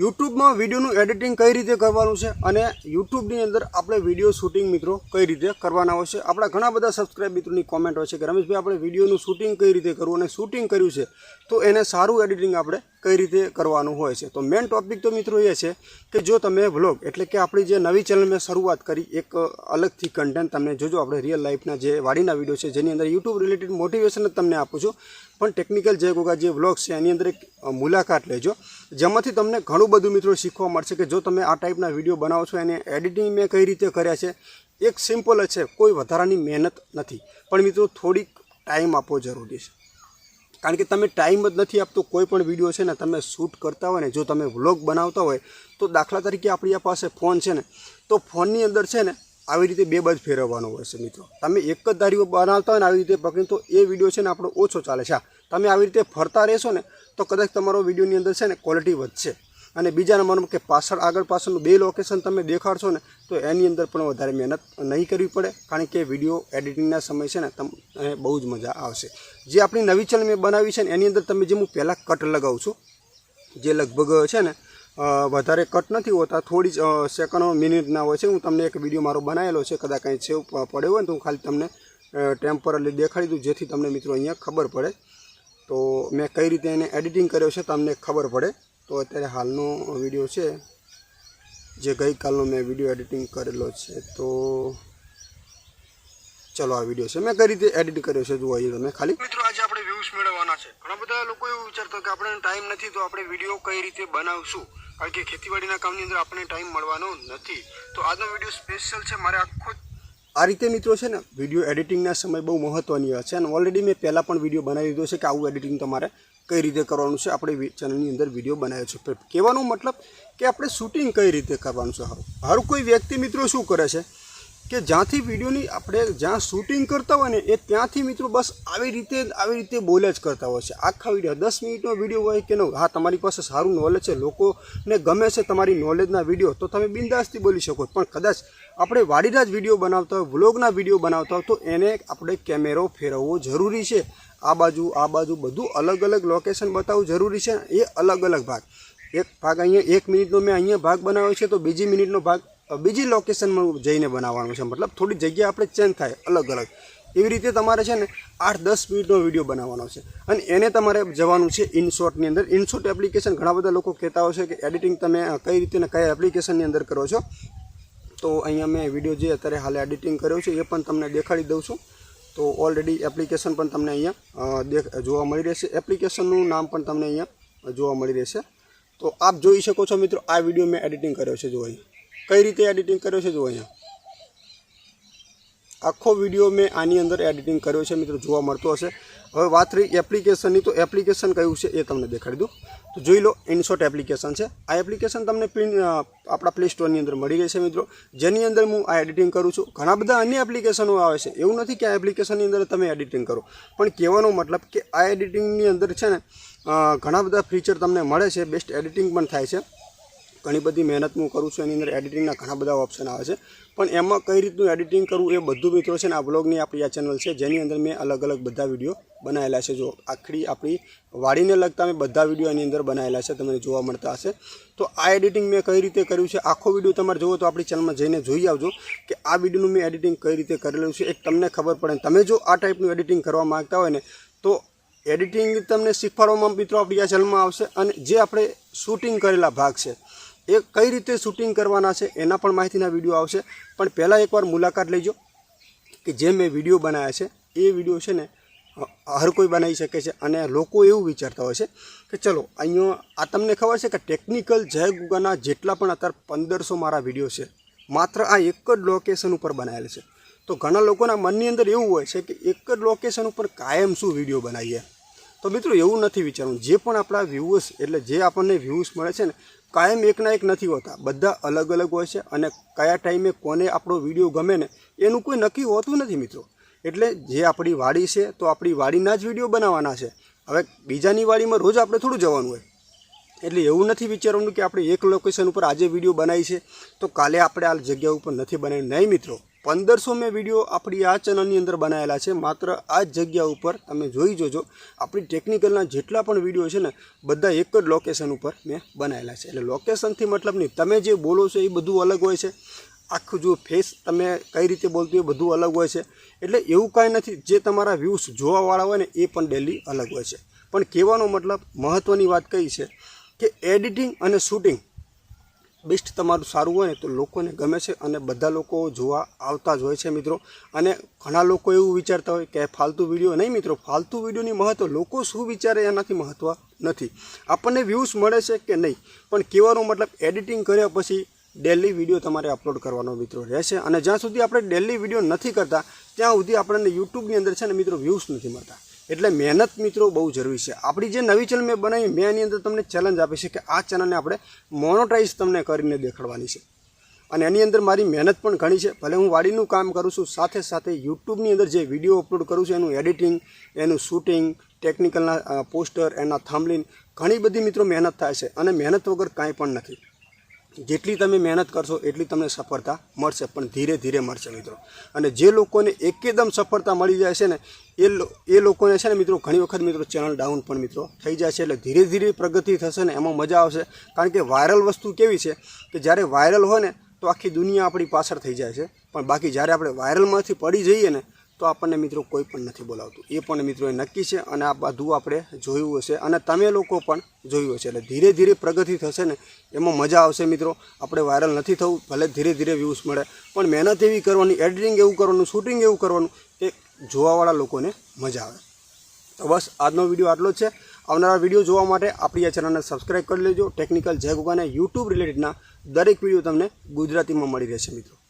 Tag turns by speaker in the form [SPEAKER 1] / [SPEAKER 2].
[SPEAKER 1] યુટ્યુબમાં વિડીયોનું એડિટિંગ કઈ રીતે કરવાનું છે અને યુટ્યુબની અંદર આપણે વીડિયો શૂટિંગ મિત્રો કઈ રીતે કરવાના હોય છે. આપણા ઘણા બધા સબસ્ક્રાઇબ મિત્રોની કોમેન્ટ હોય છે કે રમેશભાઈ, આપણે વિડીયોનું શૂટિંગ કઈ રીતે કરવું અને શૂટિંગ કર્યું છે, તો એને સારું એડિટિંગ આપણે કઈ રીતે કરવાનું હોય છે. તો મેઇન ટોપિક તો મિત્રો એ છે કે જો તમે વ્લોગ એટલે કે આપણી જે નવી ચેનલ મેં શરૂઆત કરી, એક અલગથી કન્ટેન્ટ તમને જોજો. આપણે રિયલ લાઈફના જે વાડીના વીડિયો છે, જેની અંદર યુટ્યુબ રિલેટેડ મોટિવેશન જ તમને આપું છું. પણ ટેકનિકલ જે ગોગા જે વ્લોગ છે, એની અંદર એક મુલાકાત લેજો. જેમાંથી તમને ઘણું બધું મિત્રો શીખવા મળશે કે જો તમે આ ટાઈપના વીડિયો બનાવો છો, એને એડિટિંગ મેં કઈ રીતે કર્યા છે. એક સિમ્પલ જ છે, કોઈ વધારાની મહેનત નથી. પણ મિત્રો થોડીક ટાઈમ આપવો જરૂરી છે. કારણ કે તમે ટાઈમ જ નથી આપતો કોઈ પણ વીડિયો છે ને તમે શૂટ કરતા હોય ને, જો તમે વ્લોગ બનાવતા હોય, તો દાખલા તરીકે આપણી પાસે ફોન છે ને, તો ફોનની અંદર છે ને, આવી રીતે બે બધ ફેરવવાનો હોય છે મિત્રો. તમે એક જ ધારીઓ બનાવતા હોય ને, આવી રીતે પકડીને, તો એ વીડિયો છે ને આપણો ઓછો ચાલે છે. તમે આવી રીતે ફરતા રહેશો ને, તો કદાચ તમારો વિડીયોની અંદર છે ને ક્વોલિટી વધશે. અને બીજા નંબરમાં કે પાછળ આગળ પાછળનું બે લોકેશન તમે દેખાડશો ને, તો એની અંદર પણ વધારે મહેનત નહીં કરવી પડે, કારણ કે વીડિયો એડિટિંગના સમય છે ને તમને બહુ જ મજા આવશે. જે આપણી નવી ચેનલ મેં બનાવી છે ને, એની અંદર તમે જે હું પહેલાં કટ લગાવું છું, જે લગભગ છે ને વધારે કટ નથી હોતા, થોડી જ સેકન્ડો મિનિટના હોય છે, હું તમને એક વીડિયો મારો બનાવેલો છે, કદાચ કંઈ સેવ પડ્યો હોય ને, તો હું ખાલી તમને ટેમ્પરરી દેખાડી દઉં, જેથી તમને મિત્રો અહીંયા ખબર પડે. તો મેં કઈ રીતે એને એડિટિંગ કર્યો છે, તમને ખબર પડે. તો અત્યારે હાલનો વીડિયો છે, જે ગઈકાલનો મેં વીડિયો એડિટિંગ કરેલો છે, તો ચલો આ વીડિયો છે. મેં કઈ રીતે એડિટ કર્યો છે જુઓ તમે ખાલી. મિત્રો, આજે આપણે વ્યૂઝ મેળવવાના છે. ઘણા બધા લોકો એવું વિચારતા કે આપણે ટાઈમ નથી, તો આપણે વીડિયો કઈ રીતે બનાવશું? કારણ કે ખેતીવાડીના કામની અંદર આપણને ટાઈમ મળવાનો નથી. તો આજનો વીડિયો સ્પેશિયલ છે. મારે આખો આ રીતે મિત્રો છે ને વીડિયો એડિટિંગના સમય બહુ મહત્ત્વની છે. અને ઓલરેડી મેં પહેલાં પણ વીડિયો બનાવી દીધો છે કે આવું એડિટિંગ તમારે કઈ રીતે કરવાનું છે, આપણે ચેનલની અંદર વીડિયો બનાવ્યો છે. કહેવાનો મતલબ કે આપણે શૂટિંગ કઈ રીતે કરવાનું છે? સારું હારું, કોઈ વ્યક્તિ મિત્રો શું કરે છે કે જ્યાંથી વિડીયોની આપણે જ્યાં શૂટિંગ કરતા હોય ને, એ ત્યાંથી મિત્રો બસ આવી રીતે આવી રીતે બોલે જ કરતા હોય છે. આખા વીડિયો દસ મિનિટનો વીડિયો હોય કે ન હા, તમારી પાસે સારું નોલેજ છે, લોકોને ગમે છે તમારી નોલેજના વીડિયો તો તમે બિંદાસથી બોલી શકો પણ કદાચ આપણે વાડીના જ વીડિયો બનાવતા હોય, વ્લોગના વીડિયો બનાવતા હોય, તો એને આપણે કેમેરો ફેરવવો જરૂરી છે. આ બાજુ આ બાજુ બધું અલગ અલગ લોકેશન બતાવવું જરૂરી છે. એ અલગ અલગ ભાગ. એક ભાગ અહીંયા, એક મિનિટનો મેં અહીંયા ભાગ બનાવ્યો છે, તો બીજી મિનિટનો ભાગ બીજી લોકેશનમાં જઈને બનાવવાનો છે. મતલબ થોડી જગ્યા આપણે ચેન્જ થાય, અલગ અલગ. એવી રીતે તમારે છે ને આઠ, દસ મિનિટનો વીડિયો બનાવવાનો છે. અને એને તમારે જવાનું છે ઇનશોટની અંદર. ઇનશોટ એપ્લિકેશન ઘણા બધા લોકો કહેતા હોય છે કે એડિટિંગ તમે કઈ રીતે કયા એપ્લિકેશનની અંદર કરો છો? તો અહીંયા મેં વીડિયો જે અત્યારે હાલ એડિટિંગ કર્યો છે, એ પણ તમને દેખાડી દઉં છું. તો ઓલરેડી એપ્લિકેશન પણ તમને અહીંયા દેખ, જોવા મળી રહેશે. એપ્લિકેશનનું નામ પણ તમને અહીંયા જોવા મળી રહેશે. તો આપ જોઈ શકો છો મિત્રો, આ વીડિયો મેં એડિટિંગ કર્યો છે જો અહીં કઈ રીતે એડિટિંગ કર્યો છે જો અહીંયા. આખો વીડિયો મેં આની અંદર એડિટિંગ કર્યો છે, મિત્રો, જોવા મળતો હશે. હવે વાત રહી એપ્લિકેશનની તો એપ્લિકેશન કયું છે એ તમને દેખાડી દઉં. તો જોઈ લો ઇનશોર્ટ એપ્લિકેશન છે. આ એપ્લિકેશન તમને આપણા પ્લે સ્ટોરની અંદર મળી રહેશે મિત્રો. જેની અંદર હું આ એડિટિંગ કરું છું. ઘણા બધા અન્ય એપ્લિકેશનો આવે છે. એવું નથી કે આ એપ્લિકેશનની અંદર તમે એડિટિંગ કરો. પણ કહેવાનો મતલબ કે આ એડિટિંગની અંદર છે ને ઘણા બધા ફીચર તમને મળે છે. બેસ્ટ એડિટિંગ પણ થાય છે. ઘણી બધી મહેનત હું કરું છું એની અંદર એડિટિંગના ઘણા બધા ઓપ્શન આવે છે. પણ એમાં કઈ રીતનું એડિટિંગ કરવું એ બધું મિત્રો છે ને, આ બ્લોગની આપણી આ ચેનલ છે. જેની અંદર મેં અલગ અલગ બધા વીડિયો બનાવેલા છે. જો આખરી આપણી વાડીને લગતા મેં બધા વીડિયો એની અંદર બનાવેલા છે, તમને જોવા મળતા હશે. તો આ એડિટિંગ મેં કઈ રીતે કર્યું છે? આખો વીડિયો તમારે જોવો તો આપણી ચેનલમાં જઈને જોઈ આવજો કે આ વિડીયોનું મેં એડિટિંગ કઈ રીતે કરેલું છે. એક તમને ખબર પડે તમે જો આ ટાઈપનું એડિટિંગ કરવા માંગતા હોય ને, તો એડિટિંગ તમને શીખવાડવામાં મિત્રો આપણી આ ચેનલમાં આવશે અને જે આપણે શૂટિંગ કરેલા ભાગ છે, એ કઈ રીતે શૂટિંગ કરવાના છે એના પણ માહિતીના વીડિયો આવશે. પણ પહેલાં એકવાર મુલાકાત લેજો કે જે મેં વીડિયો બનાવ્યા છે, એ વીડિયો છે ને હર કોઈ બનાવી શકે છે અને લોકો એવું વિચારતા હોય છે કે ચલો, અહીંયા આ તમને ખબર છે કે ટેકનિકલ જય ગુગાના જેટલા પણ અત્યારે પંદરસો મારા વીડિયો છે, માત્ર આ એક જ લોકેશન ઉપર બનાવેલ છે. તો ઘણા લોકોના મનની અંદર એવું હોય છે કે એક જ લોકેશન ઉપર કાયમ શું વીડિયો બનાવીએ? તો મિત્રો એવું નથી વિચારવું જે પણ આપણા વ્યૂઝ એટલે જે આપણને વ્યૂઝ મળે છે ને, કાયમ એકના એક નથી હોતા. બધા અલગ અલગ હોય છે અને કયા ટાઈમે કોને આપણો વીડિયો ગમે ને, એનું કોઈ નક્કી હોતું નથી મિત્રો. એટલે જે આપણી વાડી છે, તો આપણી વાડીના જ વીડિયો બનાવવાના છે. હવે બીજાની વાડીમાં રોજ આપણે થોડું જવાનું હોય. એટલે એવું નથી વિચારવાનું કે આપણે એક લોકેશન ઉપર આજે વીડિયો બનાવી છે. તો કાલે આપણે આ જગ્યા ઉપર નથી બનાવી. નહીં મિત્રો, પંદરસો મેં વીડિયો આપણી આ ચેનલની અંદર બનાવેલા છે. માત્ર આ જગ્યા ઉપર તમે જોઈ જોજો. આપણી ટેકનિકલના જેટલા પણ વીડિયો છે ને, બધા એક જ લોકેશન ઉપર મેં બનાવેલા છે. એટલે લોકેશનથી મતલબ નહીં. તમે જે બોલો છો એ બધું અલગ હોય છે. આખું જો ફેસ તમે કઈ રીતે બોલતું એ બધું અલગ હોય છે. એટલે એવું કાંઈ નથી, જે તમારા વ્યૂઝ જોવાવાળા હોય ને એ પણ ડેલી અલગ હોય છે. પણ કહેવાનો મતલબ મહત્ત્વની વાત કઈ છે કે એડિટિંગ અને શૂટિંગ બેસ્ટ તમારું સારું હોય ને તો લોકોને ગમે છે અને બધા લોકો જોવા આવતા જ હોય છે મિત્રો. અને ઘણા લોકો એવું વિચારતા હોય કે ફાલતુ વીડિયો નહીં મિત્રો, ફાલતુ વિડીયોની મહત્ત્વ લોકો શું વિચારે એનાથી મહત્ત્વ નથી. આપણને વ્યૂઝ મળે છે કે નહીં? પણ કહેવાનો મતલબ એડિટિંગ કર્યા પછી ડેલી વીડિયો તમારે અપલોડ કરવાનો મિત્રો રહેશે. અને જ્યાં સુધી આપણે ડેલી વીડિયો નથી કરતા, ત્યાં સુધી આપણને યુટ્યુબની અંદર છે ને મિત્રો વ્યૂઝ નથી મળતા. એટલે મહેનત મિત્રો બહુ જરૂરી છે. આપણી જે નવી ચેનલ મેં બનાવી, મેં એની અંદર તમને ચેલેન્જ આપી છે કે આ ચેનલને આપણે મોનોટાઈઝ તમને કરીને દેખાડવાની છે. અને એની અંદર મારી મહેનત પણ ઘણી છે. ભલે હું વાડીનું કામ કરું છું, સાથે સાથે યુટ્યુબની અંદર જે વીડિયો અપલોડ કરું છું, એનું એડિટિંગ એનું શૂટિંગ ટેકનિકલના પોસ્ટર એના થાંભલીન ઘણી બધી મિત્રો મહેનત થાય છે. અને મહેનત વગર કાંઈ પણ નથી. જેટલી તમે મહેનત કરશો, એટલી તમને સફળતા મળશે, પણ ધીરે ધીરે મળશે મિત્રો. અને જે લોકોને એકદમ સફળતા મળી જાય છે ને, એ એ લોકોને છે ને મિત્રો, ઘણી વખત મિત્રો ચેનલ ડાઉન પણ મિત્રો થઈ જાય છે, એટલે ધીરે ધીરે પ્રગતિ થશે ને, એમાં મજા આવશે. કારણ કે વાયરલ વસ્તુ કેવી છે કે જ્યારે વાયરલ હોય ને, તો આખી દુનિયા આપણી પાછળ થઈ જાય છે. પણ બાકી જ્યારે આપણે વાયરલમાંથી પડી જઈએ ને તો આપણને મિત્રો કોઈ પણ નથી બોલાવતું. એ પણ મિત્રો એ નક્કી છે અને આ બધું આપણે જોયું હશે અને તમે લોકો પણ જોયું હશે. એટલે ધીરે ધીરે પ્રગતિ થશે ને એમાં મજા આવશે મિત્રો. આપણે વાયરલ નથી થવું, ભલે ધીરે ધીરે વ્યૂઝ મળે. પણ મહેનત એવી કરવાની એડિટિંગ એવું કરવાનું શૂટિંગ એવું કરવાનું કે જોવાવાળા લોકોને મજા આવે. તો બસ આજનો વીડિયો આટલો જ છે. આવનારા વીડિયો જોવા માટે આપણી આ ચેનલને સબસ્ક્રાઈબ કરી લેજો. ટેકનિકલ જય ગુગાને યુટ્યુબ રિલેટેડના દરેક વીડિયો તમને ગુજરાતીમાં મળી રહેશે મિત્રો.